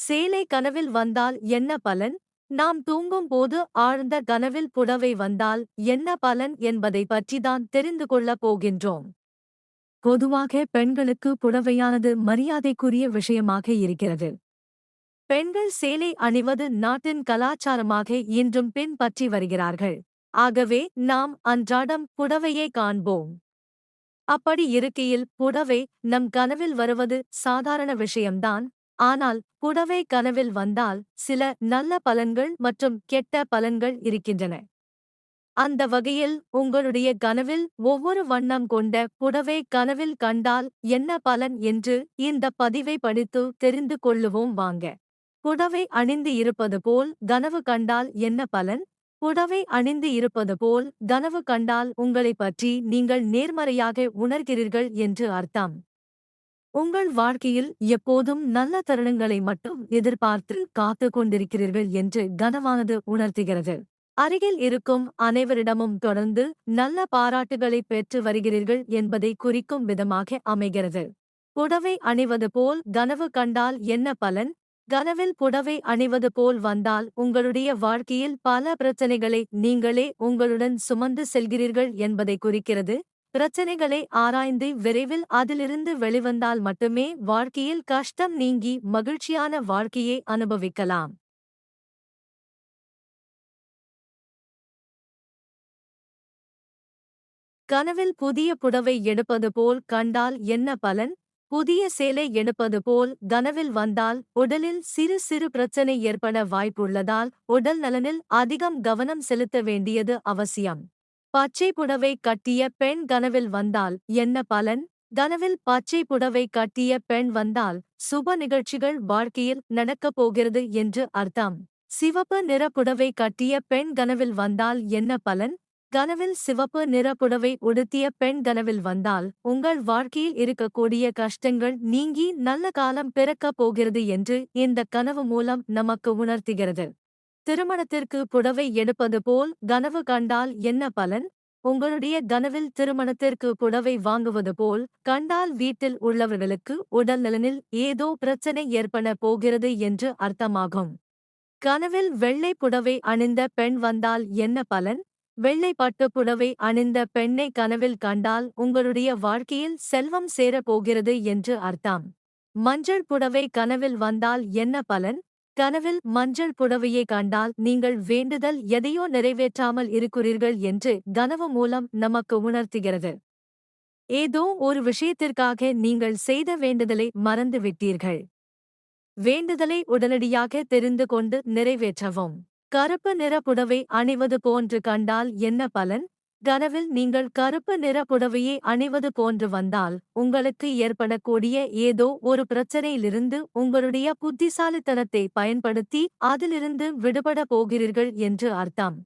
சேலை கனவில் வந்தால் என்ன பலன்? நாம் தூங்கும் போது ஆழ்ந்த கனவில் புடவை வந்தால் என்ன பலன் என்பதை பற்றிதான் தெரிந்து கொள்ளப் போகின்றோம். பொதுவாக பெண்களுக்கு புடவையானது மரியாதைக்குரிய விஷயமாக இருக்கிறது. பெண்கள் சேலை அணிவது நாட்டின் கலாச்சாரமாக இன்றும் பின்பற்றி வருகிறார்கள். ஆகவே நாம் அன்றாடம் புடவையை காண்போம். அப்படி இருக்கையில் புடவை நம் கனவில் வருவது சாதாரண விஷயம்தான். ஆனால் புடவை கனவில் வந்தால் சில நல்ல பலன்கள் மற்றும் கெட்ட பலன்கள் இருக்கின்றன. அந்த வகையில் உங்களுடைய கனவில் ஒவ்வொரு வண்ணம் கொண்ட புடவை கனவில் கண்டால் என்ன பலன் என்று இந்த பதிவை படித்து தெரிந்து கொள்ளுவோம் வாங்க. புடவை அணிந்து இருப்பது போல் கனவு கண்டால் என்ன பலன்? புடவை அணிந்து இருப்பது போல் கனவு கண்டால் உங்களைப் பற்றி நீங்கள் நேர்மறையாக உணர்கிறீர்கள் என்று அர்த்தம். உங்கள் வாழ்க்கையில் எப்போதும் நல்ல தருணங்களை மட்டும் எதிர்பார்த்து காத்து கொண்டிருக்கிறீர்கள் என்று கனவானது உணர்த்துகிறது. அருகில் இருக்கும் அனைவரிடமும் தொடர்ந்து நல்ல பாராட்டுகளை பெற்று வருகிறீர்கள் என்பதை குறிக்கும் விதமாக அமைகிறது. புடவை அணிவது போல் கனவு கண்டால் என்ன பலன்? கனவில் புடவை அணிவது போல் வந்தால் உங்களுடைய வாழ்க்கையில் பல பிரச்சனைகளை நீங்களே உங்களுடன் சுமந்து செல்கிறீர்கள் என்பதை குறிக்கிறது. பிரச்சனைகளை ஆராய்ந்து விரைவில் அதிலிருந்து வெளிவந்தால் மட்டுமே வாழ்க்கையில் கஷ்டம் நீங்கி மகிழ்ச்சியான வாழ்க்கையை அனுபவிக்கலாம். கனவில் புதிய புடவை எடுப்பது போல் கண்டால் என்ன பலன்? புதிய சேலை எடுப்பது போல் கனவில் வந்தால் உடலில் சிறு சிறு பிரச்சனை ஏற்பட வாய்ப்புள்ளதால் உடல் நலனில் அதிகம் கவனம் செலுத்த வேண்டியது அவசியம். பச்சை புடவை கட்டிய பெண் கனவில் வந்தால் என்ன பலன்? கனவில் பச்சை புடவை கட்டிய பெண் வந்தால் சுப நிகழ்ச்சிகள் வாழ்க்கையில் நடக்கப் போகிறது என்று அர்த்தம். சிவப்பு நிற புடவை கட்டிய பெண் கனவில் வந்தால் என்ன பலன்? கனவில் சிவப்பு நிற புடவை உடுத்திய பெண் கனவில் வந்தால் உங்கள் வாழ்க்கையில் இருக்கக்கூடிய கஷ்டங்கள் நீங்கி நல்ல காலம் பிறக்கப் போகிறது என்று இந்த கனவு மூலம் நமக்கு உணர்த்துகிறது. திருமணத்திற்கு புடவை எடுப்பது போல் கனவு கண்டால் என்ன பலன்? உங்களுடைய கனவில் திருமணத்திற்கு புடவை வாங்குவது போல் கண்டால் வீட்டில் உள்ளவர்களுக்கு உடல் நலனில் ஏதோ பிரச்சனை ஏற்பட போகிறது என்று அர்த்தமாகும். கனவில் வெள்ளை புடவை அணிந்த பெண் வந்தால் என்ன பலன்? வெள்ளை பட்டு புடவை அணிந்த பெண்ணை கனவில் கண்டால் உங்களுடைய வாழ்க்கையில் செல்வம் சேரப் போகிறது என்று அர்த்தம். மஞ்சள் புடவை கனவில் வந்தால் என்ன பலன்? கனவில் மஞ்சள் புடவையை கண்டால் நீங்கள் வேண்டுதல் எதையோ நிறைவேற்றாமல் இருக்கிறீர்கள் என்று கனவு மூலம் நமக்கு உணர்த்துகிறது. ஏதோ ஒரு விஷயத்திற்காக நீங்கள் செய்த வேண்டுதலை மறந்து விட்டீர்கள் வேண்டுதலை உடனடியாக தெரிந்து கொண்டு நிறைவேற்றவும். கருப்பு நிற புடவை அணிவது போன்று கண்டால் என்ன பலன்? கனவில் நீங்கள் கருப்பு நிற புடவையை அணிவது போன்று வந்தால் உங்களுக்கு ஏற்படக்கூடிய ஏதோ ஒரு பிரச்சனையிலிருந்து உங்களுடைய புத்திசாலித்தனத்தை பயன்படுத்தி அதிலிருந்து விடுபட போகிறீர்கள் என்று அர்த்தம்.